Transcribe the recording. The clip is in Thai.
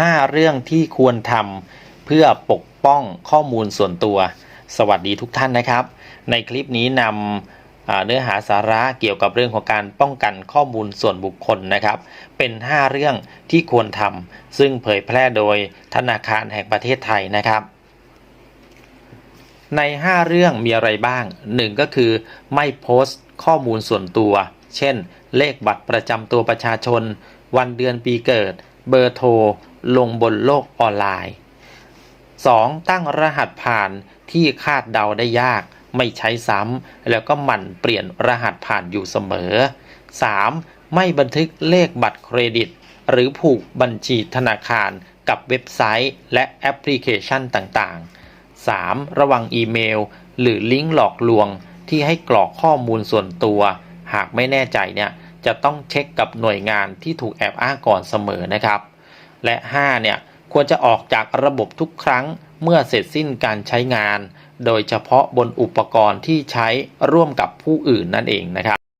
5 เรื่องที่ควรทำเพื่อปกป้องข้อมูลส่วนตัว สวัสดีทุกท่านนะครับ ในคลิปนี้นำเนื้อหาสาระเกี่ยวกับเรื่องของการป้องกันข้อมูลส่วนบุคคลนะครับ เป็น 5 เรื่องที่ควรทำซึ่งเผยแพร่โดยธนาคารแห่งประเทศไทยนะครับใน 5 เรื่องมีอะไรบ้าง 1 ก็คือไม่โพสต์ข้อมูลส่วนตัว เช่น เลขบัตรประจำตัวประชาชน วันเดือนปีเกิด เบอร์โทร ลงบนโลกออนไลน์ 2. ตั้งรหัสผ่านที่คาดเดาได้ยาก ไม่ใช้ซ้ำแล้วก็หมั่นเปลี่ยนรหัสผ่านอยู่เสมอ 3. ไม่บันทึกเลขบัตรเครดิต หรือผูกบัญชีธนาคารกับเว็บไซต์ และแอปพลิเคชันต่างๆ 3. ระวังอีเมล หรือลิงก์หลอกลวงที่ให้กรอกข้อมูลส่วนตัว หากไม่แน่ใจเนี่ยจะต้องเช็คกับหน่วยงานที่ถูกแอบอ้างก่อนเสมอนะครับ และ 5 เนี่ยควรจะออกจากระบบทุกครั้งเมื่อเสร็จสิ้นการใช้งาน โดยเฉพาะบนอุปกรณ์ที่ใช้ร่วมกับผู้อื่นนั่นเองนะครับ